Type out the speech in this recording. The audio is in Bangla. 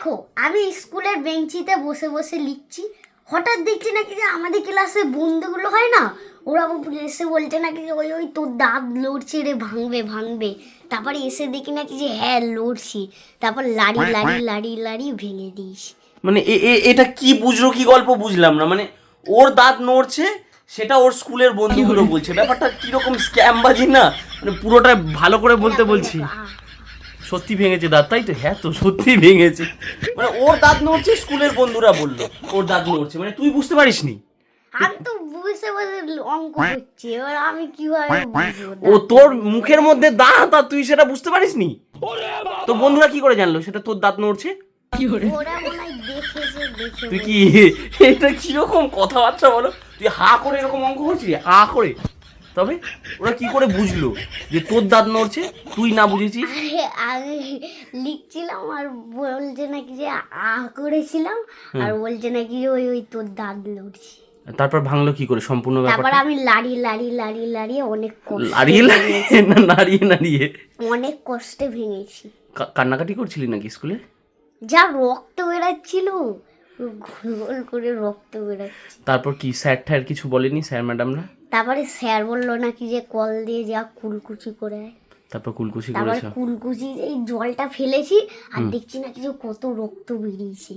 দেখো আমি স্কুলের বেঞ্চিতে বসে বসে লিখছি। হঠাৎ দেখছি নাকি যে আমাদের ক্লাসে বন্ধুগুলো হয় না ওরা এসে বলছে নাকি যে ওই ওই তোর দাঁত লড়ছে রে ভাঙবে ভাঙবে। তারপরে এসে দেখি নাকি যে হ্যাঁ লড়ছি। তারপর লাড়ি লাড়ি লাড়ি লাড়ি ভেঙে দিস। মানে এটা কি বুঝলো কি গল্প বুঝলাম না? মানে ওর দাঁত নড়ছে সেটা ওর স্কুলের বন্ধুগুলো বলছে। ব্যাপারটা কীরকম স্ক্যাম বাজি না? মানে পুরোটা ভালো করে বলতে বলছি। সত্যি ভেঙেছে দাঁত তাই তো? হ্যাঁ তো সত্যি ভেঙেছে। মানে ওর দাঁত নড়ছে স্কুলের বন্ধুরা বলল ওর দাঁত নড়ছে। মানে তুই বুঝতে পারিসনি? আমি তো অঙ্ক করছি এবার আমি কীভাবে ও তোর মুখের মধ্যে দাঁত আর তুই সেটা বুঝতে পারিসনি? তোর বন্ধুরা কি করে জানলো? সেটা তোর দাঁত নড়ছে? তুই কি এটা কীরকম কথাবার্তা বলো? তুই হা করে এরকম অঙ্ক করছিস? হা করে? তবে ওরা কি করে বুঝলো যে তোর দাঁত নড়ছে তুই না বুঝেছিস? আমি লিখছিলাম আর বলছে নাকি যে আ করেছিলাম আর বলছে নাকি যে ওই ওই তোর দাঁত লড়ছি তারপর ভাঙলো কি করে? সম্পূর্ণ তারপর আমি লাড়ি লাড়ি লাড়ি লাড়িয়ে অনেক নাড়িয়ে না নাড়িয়ে নাড়িয়ে? অনেক কষ্টে ভেঙেছি। কান্নাকাটি করছিলি নাকি স্কুলে? যা রক্ত বেরাচ্ছিল গোল করে রক্ত বেরাচ্ছে তারপর কি স্যার ট্যার কিছু বলেনি স্যার ম্যাডামরা? তারপরে স্যার বলল নাকি যে কল দিয়ে যা কুলকুচি করে আয়। তারপর কুলকুচি তারপরে করেছ? কুলকুচি এই জলটা ফেলেছি আর দেখছি নাকি যে কত রক্ত বেরিয়েছে।